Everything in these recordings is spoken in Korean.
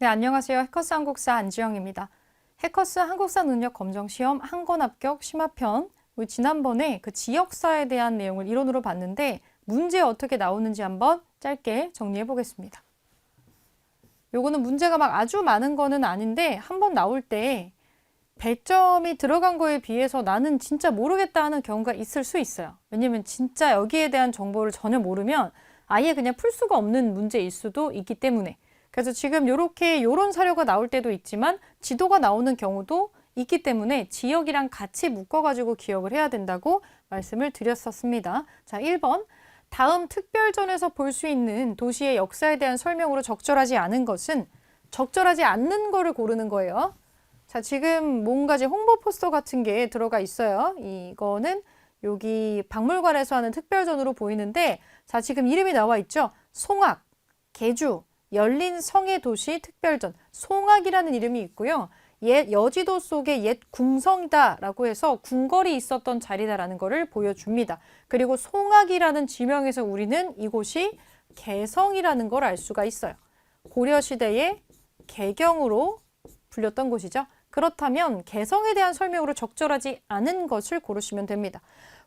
네, 안녕하세요. 해커스 한국사 안지영입니다. 해커스 한국사 능력 검정 시험 한 권 합격 심화편. 우리 지난번에 그 지역사에 대한 내용을 이론으로 봤는데 문제 어떻게 나오는지 한번 짧게 정리해 보겠습니다. 요거는 문제가 막 아주 많은 거는 아닌데 한번 나올 때 배점이 들어간 거에 비해서 나는 진짜 모르겠다 하는 경우가 있을 수 있어요. 왜냐면 진짜 여기에 대한 정보를 전혀 모르면 아예 그냥 풀 수가 없는 문제일 수도 있기 때문에. 그래서 지금 이렇게 요런 사료가 나올 때도 있지만 지도가 나오는 경우도 있기 때문에 지역이랑 같이 묶어가지고 기억을 해야 된다고 말씀을 드렸었습니다. 자, 1번. 다음 특별전에서 볼 수 있는 도시의 역사에 대한 설명으로 적절하지 않은 것은 적절하지 않는 거를 고르는 거예요. 자, 지금 뭔가 홍보 포스터 같은 게 들어가 있어요. 이거는 여기 박물관에서 하는 특별전으로 보이는데, 자, 지금 이름이 나와 있죠? 송악, 개주, 열린 성의 도시 특별전. 송악이라는 이름이 있고요. 옛 여지도 속의 옛 궁성이다라고 해서 궁궐이 있었던 자리다라는 것을 보여줍니다. 그리고 송악이라는 지명에서 우리는 이곳이 개성이라는 걸 알 수가 있어요. 고려 시대의 개경으로 불렸던 곳이죠. 그렇다면 개성에 대한 설명으로 적절하지 않은 것을 고르시면 됩니다.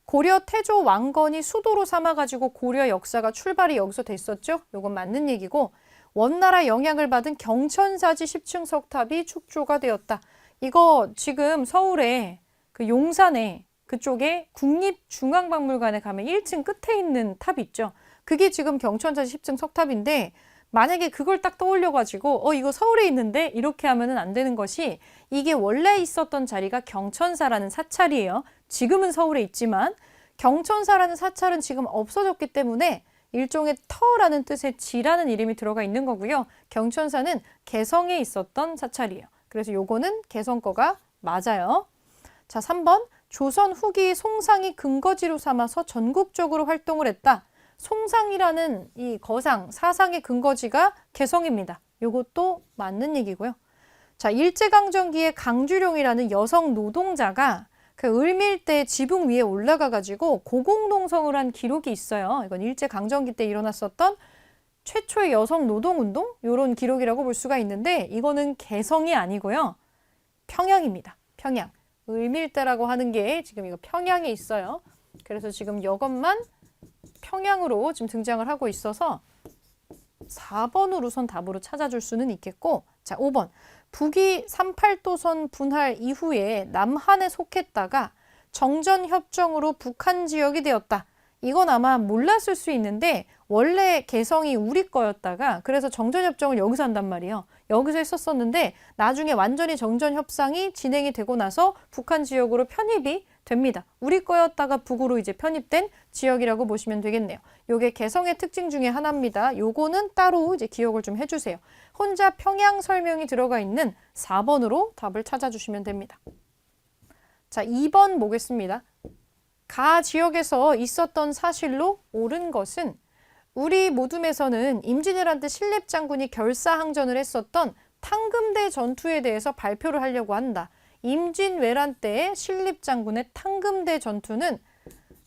고려 태조 왕건이 수도로 삼아가지고 고려 역사가 출발이 여기서 됐었죠. 이건 맞는 얘기고 원나라 영향을 받은 경천사지 10층 석탑이 축조가 되었다. 이거 지금 서울에 그 용산에 그쪽에 국립중앙박물관에 가면 1층 끝에 있는 탑 있죠. 그게 지금 경천사지 10층 석탑인데 만약에 그걸 딱 떠올려가지고 어 이거 서울에 있는데 이렇게 하면은 안 되는 것이 이게 원래 있었던 자리가 경천사라는 사찰이에요. 지금은 서울에 있지만 경천사라는 사찰은 지금 없어졌기 때문에 일종의 터라는 뜻의 지라는 이름이 들어가 있는 거고요. 경천사는 개성에 있었던 사찰이에요. 그래서 요거는 개성 거가 맞아요. 자, 3번. 조선 후기 송상이 근거지로 삼아서 전국적으로 활동을 했다. 송상이라는 이 거상, 사상의 근거지가 개성입니다. 요것도 맞는 얘기고요. 자, 일제강점기에 강주룡이라는 여성 노동자가 그 을밀대 지붕 위에 올라가 가지고 고공농성을 한 기록이 있어요. 이건 일제 강점기 때 일어났었던 최초의 여성 노동운동 요런 기록이라고 볼 수가 있는데 이거는 개성이 아니고요. 평양입니다. 평양. 을밀대라고 하는 게 지금 이거 평양에 있어요. 그래서 지금 이것만 평양으로 지금 등장을 하고 있어서 4번을 우선 답으로 찾아줄 수는 있겠고 자 5번 북이 38도선 분할 이후에 남한에 속했다가 정전협정으로 북한 지역이 되었다. 이건 아마 몰랐을 수 있는데 원래 개성이 우리 거였다가 그래서 정전협정을 여기서 한단 말이에요. 여기서 했었었는데 나중에 완전히 정전협상이 진행이 되고 나서 북한 지역으로 편입이 됩니다. 우리 거였다가 북으로 이제 편입된 지역이라고 보시면 되겠네요. 요게 개성의 특징 중에 하나입니다. 요거는 따로 이제 기억을 좀 해주세요. 혼자 평양 설명이 들어가 있는 4번으로 답을 찾아주시면 됩니다. 자, 2번 보겠습니다. 가 지역에서 있었던 사실로 옳은 것은 우리 모둠에서는 임진왜란 때 신립 장군이 결사항전을 했었던 탕금대 전투에 대해서 발표를 하려고 한다. 임진왜란 때의 신립 장군의 탕금대 전투는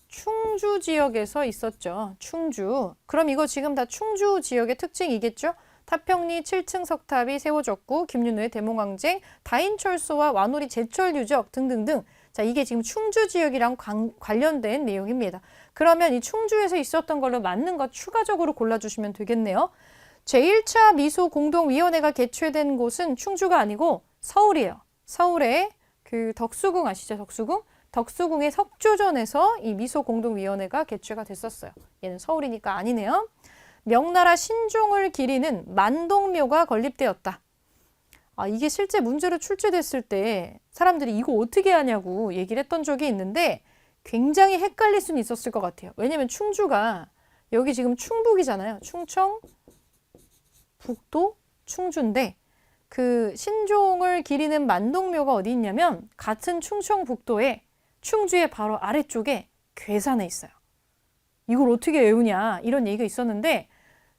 충주 지역에서 있었죠. 충주. 그럼 이거 지금 다 충주 지역의 특징이겠죠? 타평리 7층 석탑이 세워졌고 김윤우의 대몽항쟁, 다인철소와 와놀이 제철 유적 등등등. 자, 이게 지금 충주 지역이랑 관, 관련된 내용입니다. 그러면 이 충주에서 있었던 걸로 맞는 것 추가적으로 골라주시면 되겠네요. 제1차 미소 공동위원회가 개최된 곳은 충주가 아니고 서울이에요. 서울의 그 덕수궁 아시죠? 덕수궁? 덕수궁의 석조전에서 이 미소 공동위원회가 개최가 됐었어요. 얘는 서울이니까 아니네요. 명나라 신종을 기리는 만동묘가 건립되었다. 아, 이게 실제 문제로 출제됐을 때 사람들이 이거 어떻게 하냐고 얘기를 했던 적이 있는데 굉장히 헷갈릴 수는 있었을 것 같아요. 왜냐면 충주가 여기 지금 충북이잖아요. 충청, 북도, 충주인데 그 신종을 기리는 만동묘가 어디 있냐면 같은 충청북도에 충주의 바로 아래쪽에 괴산에 있어요. 이걸 어떻게 외우냐 이런 얘기가 있었는데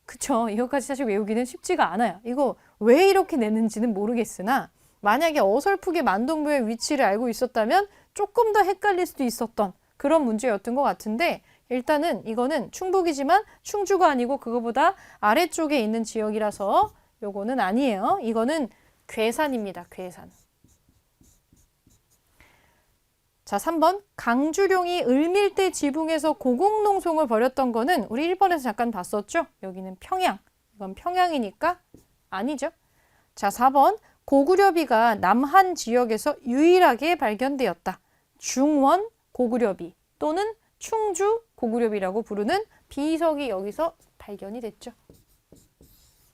그쵸 이것까지 사실 외우기는 쉽지가 않아요. 이거 왜 이렇게 냈는지는 모르겠으나 만약에 어설프게 만동묘의 위치를 알고 있었다면 조금 더 헷갈릴 수도 있었던 그런 문제였던 것 같은데 일단은 이거는 충북이지만 충주가 아니고 그거보다 아래쪽에 있는 지역이라서 요거는 아니에요. 이거는 괴산입니다. 괴산. 자, 3번. 강주룡이 을밀대 지붕에서 고공농성을 벌였던 거는 우리 1번에서 잠깐 봤었죠? 여기는 평양. 이건 평양이니까 아니죠. 자, 4번. 고구려비가 남한 지역에서 유일하게 발견되었다. 중원 고구려비 또는 충주 고구려비라고 부르는 비석이 여기서 발견이 됐죠.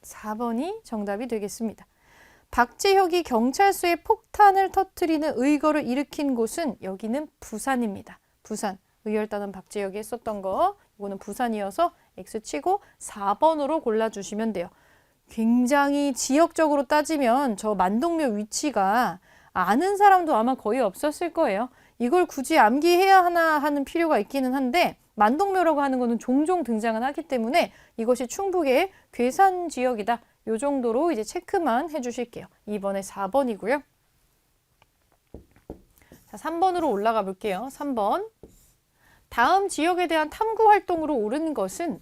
4번이 정답이 되겠습니다. 박재혁이 경찰서에 폭탄을 터뜨리는 의거를 일으킨 곳은 여기는 부산입니다. 부산. 의열단은 박재혁이 했었던 거. 이거는 부산이어서 X 치고 4번으로 골라주시면 돼요. 굉장히 지역적으로 따지면 저 만동묘 위치가 아는 사람도 아마 거의 없었을 거예요. 이걸 굳이 암기해야 하나 하는 필요가 있기는 한데 만동묘라고 하는 것은 종종 등장은 하기 때문에 이것이 충북의 괴산 지역이다. 요 정도로 이제 체크만 해주실게요. 2번에 4번이고요. 자, 3번으로 올라가 볼게요. 3번. 다음 지역에 대한 탐구 활동으로 오른 것은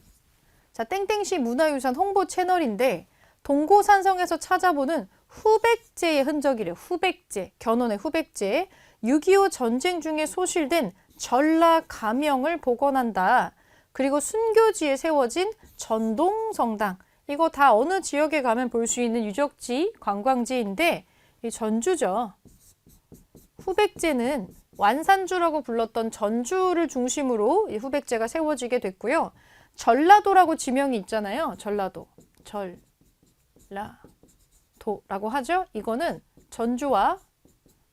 자, 땡땡시 문화유산 홍보 채널인데 동고산성에서 찾아보는 후백제의 흔적이래요. 후백제, 견훤의 후백제. 6.25 전쟁 중에 소실된 전라 가명을 복원한다. 그리고 순교지에 세워진 전동성당. 이거 다 어느 지역에 가면 볼 수 있는 유적지, 관광지인데 이 전주죠. 후백제는 완산주라고 불렀던 전주를 중심으로 이 후백제가 세워지게 됐고요. 전라도라고 지명이 있잖아요. 전라도. 전라도라고 하죠. 이거는 전주와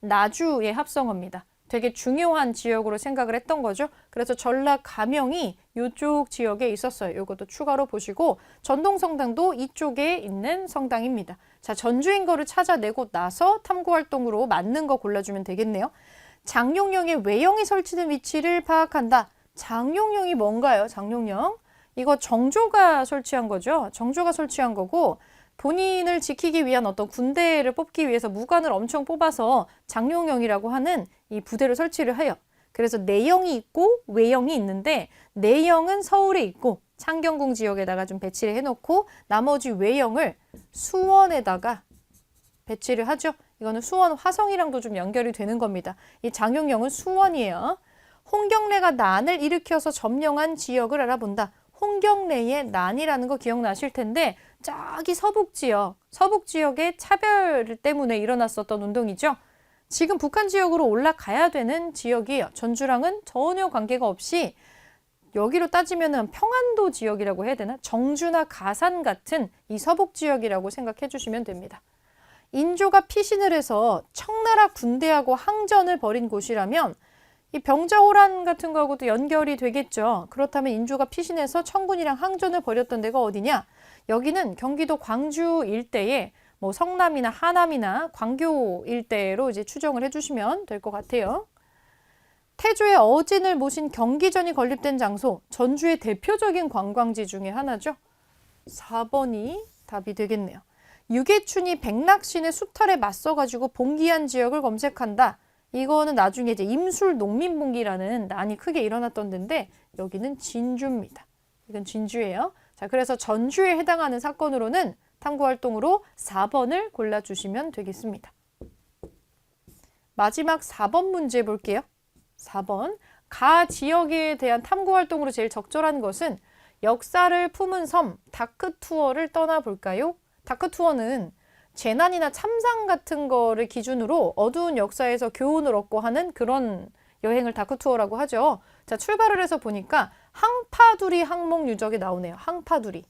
나주의 합성어입니다. 되게 중요한 지역으로 생각을 했던 거죠. 그래서 전라 가명이 이쪽 지역에 있었어요. 이것도 추가로 보시고 전동성당도 이쪽에 있는 성당입니다. 자, 전주인 거를 찾아내고 나서 탐구 활동으로 맞는 거 골라주면 되겠네요. 장룡령의 외형이 설치된 위치를 파악한다. 장룡령이 뭔가요? 장룡령. 이거 정조가 설치한 거죠. 정조가 설치한 거고 본인을 지키기 위한 어떤 군대를 뽑기 위해서 무관을 엄청 뽑아서 장룡영이라고 하는 이 부대를 설치를 해요. 그래서 내영이 있고 외영이 있는데 내영은 서울에 있고 창경궁 지역에다가 좀 배치를 해놓고 나머지 외영을 수원에다가 배치를 하죠. 이거는 수원 화성이랑도 좀 연결이 되는 겁니다. 이 장룡영은 수원이에요. 홍경래가 난을 일으켜서 점령한 지역을 알아본다. 홍경래의 난이라는 거 기억나실 텐데 저기 서북 지역, 서북 지역의 차별 때문에 일어났었던 운동이죠. 지금 북한 지역으로 올라가야 되는 지역이에요. 전주랑은 전혀 관계가 없이 여기로 따지면은 평안도 지역이라고 해야 되나? 정주나 가산 같은 이 서북 지역이라고 생각해 주시면 됩니다. 인조가 피신을 해서 청나라 군대하고 항전을 벌인 곳이라면 이 병자호란 같은 거하고도 연결이 되겠죠. 그렇다면 인조가 피신해서 청군이랑 항전을 벌였던 데가 어디냐? 여기는 경기도 광주 일대에 뭐 성남이나 하남이나 광교 일대로 이제 추정을 해주시면 될 것 같아요. 태조의 어진을 모신 경기전이 건립된 장소, 전주의 대표적인 관광지 중에 하나죠. 4번이 답이 되겠네요. 유계춘이 백낙신의 수탈에 맞서가지고 봉기한 지역을 검색한다. 이거는 나중에 이제 임술 농민 봉기라는 난이 크게 일어났던 데인데 여기는 진주입니다. 이건 진주예요. 자, 그래서 전주에 해당하는 사건으로는 탐구 활동으로 4번을 골라주시면 되겠습니다. 마지막 4번 문제 볼게요. 4번. 가 지역에 대한 탐구 활동으로 제일 적절한 것은 역사를 품은 섬 다크 투어를 떠나볼까요? 다크 투어는 재난이나 참상 같은 거를 기준으로 어두운 역사에서 교훈을 얻고 하는 그런 여행을 다크 투어라고 하죠. 자, 출발을 해서 보니까 항파두리 항목 유적이 나오네요. 항파두리.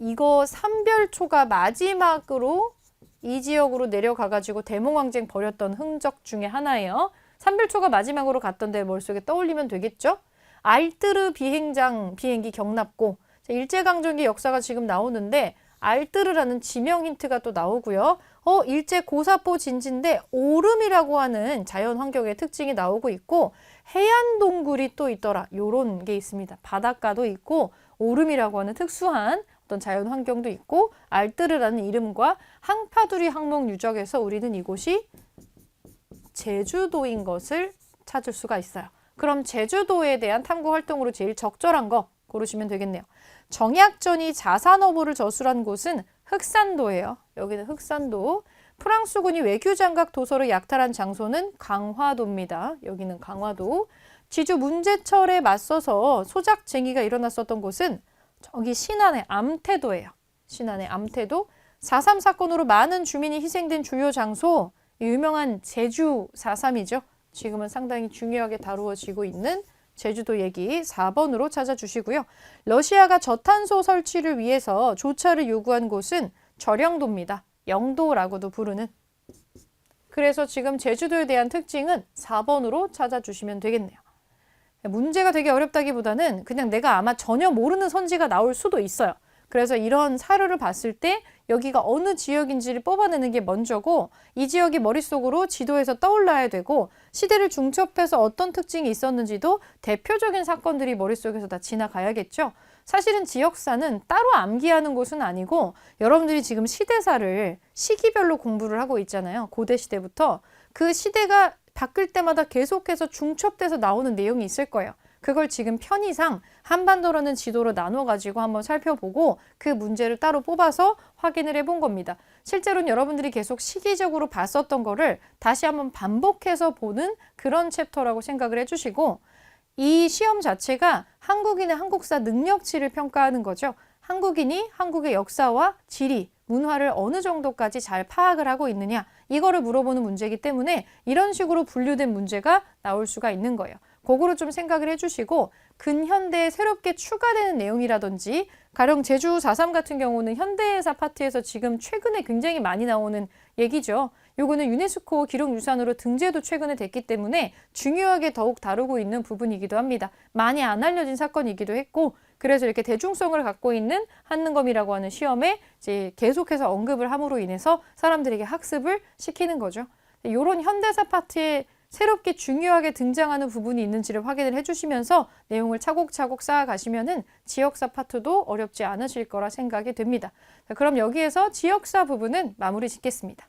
이거 삼별초가 마지막으로 이 지역으로 내려가가지고 대몽항쟁 벌였던 흔적 중에 하나예요. 삼별초가 마지막으로 갔던 데 머릿속에 떠올리면 되겠죠? 알뜨르 비행장 비행기 경납고 일제강점기 역사가 지금 나오는데 알뜨르라는 지명 힌트가 또 나오고요. 어, 일제 고사포 진지인데 오름이라고 하는 자연 환경의 특징이 나오고 있고 해안 동굴이 또 있더라. 요런 게 있습니다. 바닷가도 있고 오름이라고 하는 특수한 어떤 자연 환경도 있고 알뜨르라는 이름과 항파두리 항목 유적에서 우리는 이곳이 제주도인 것을 찾을 수가 있어요. 그럼 제주도에 대한 탐구 활동으로 제일 적절한 거 고르시면 되겠네요. 정약전이 자산어부를 저술한 곳은 흑산도예요. 여기는 흑산도. 프랑스군이 외교 장각 도서를 약탈한 장소는 강화도입니다. 여기는 강화도. 지주 문제철에 맞서서 소작쟁이가 일어났었던 곳은 저기 신안의 암태도예요. 신안의 암태도. 4.3 사건으로 많은 주민이 희생된 주요 장소, 유명한 제주 4.3이죠. 지금은 상당히 중요하게 다루어지고 있는 제주도 얘기 4번으로 찾아주시고요. 러시아가 저탄소 설치를 위해서 조차를 요구한 곳은 절영도입니다. 영도라고도 부르는. 그래서 지금 제주도에 대한 특징은 4번으로 찾아주시면 되겠네요. 문제가 되게 어렵다기보다는 그냥 내가 아마 전혀 모르는 선지가 나올 수도 있어요. 그래서 이런 사료를 봤을 때 여기가 어느 지역인지를 뽑아내는 게 먼저고 이 지역이 머릿속으로 지도에서 떠올라야 되고 시대를 중첩해서 어떤 특징이 있었는지도 대표적인 사건들이 머릿속에서 다 지나가야겠죠. 사실은 지역사는 따로 암기하는 곳은 아니고 여러분들이 지금 시대사를 시기별로 공부를 하고 있잖아요. 고대 시대부터 그 시대가 바뀔 때마다 계속해서 중첩돼서 나오는 내용이 있을 거예요. 그걸 지금 편의상 한반도라는 지도로 나눠 가지고 한번 살펴보고 그 문제를 따로 뽑아서 확인을 해본 겁니다. 실제로는 여러분들이 계속 시기적으로 봤었던 거를 다시 한번 반복해서 보는 그런 챕터라고 생각을 해주시고 이 시험 자체가 한국인의 한국사 능력치를 평가하는 거죠. 한국인이 한국의 역사와 지리, 문화를 어느 정도까지 잘 파악을 하고 있느냐 이거를 물어보는 문제이기 때문에 이런 식으로 분류된 문제가 나올 수가 있는 거예요. 그거로 좀 생각을 해주시고 근현대에 새롭게 추가되는 내용이라든지 가령 제주 4.3 같은 경우는 현대사 파트에서 지금 최근에 굉장히 많이 나오는 얘기죠. 요거는 유네스코 기록유산으로 등재도 최근에 됐기 때문에 중요하게 더욱 다루고 있는 부분이기도 합니다. 많이 안 알려진 사건이기도 했고 그래서 이렇게 대중성을 갖고 있는 한능검이라고 하는 시험에 이제 계속해서 언급을 함으로 인해서 사람들에게 학습을 시키는 거죠. 이런 현대사 파트에 새롭게 중요하게 등장하는 부분이 있는지를 확인을 해주시면서 내용을 차곡차곡 쌓아가시면은 지역사 파트도 어렵지 않으실 거라 생각이 됩니다. 자, 그럼 여기에서 지역사 부분은 마무리 짓겠습니다.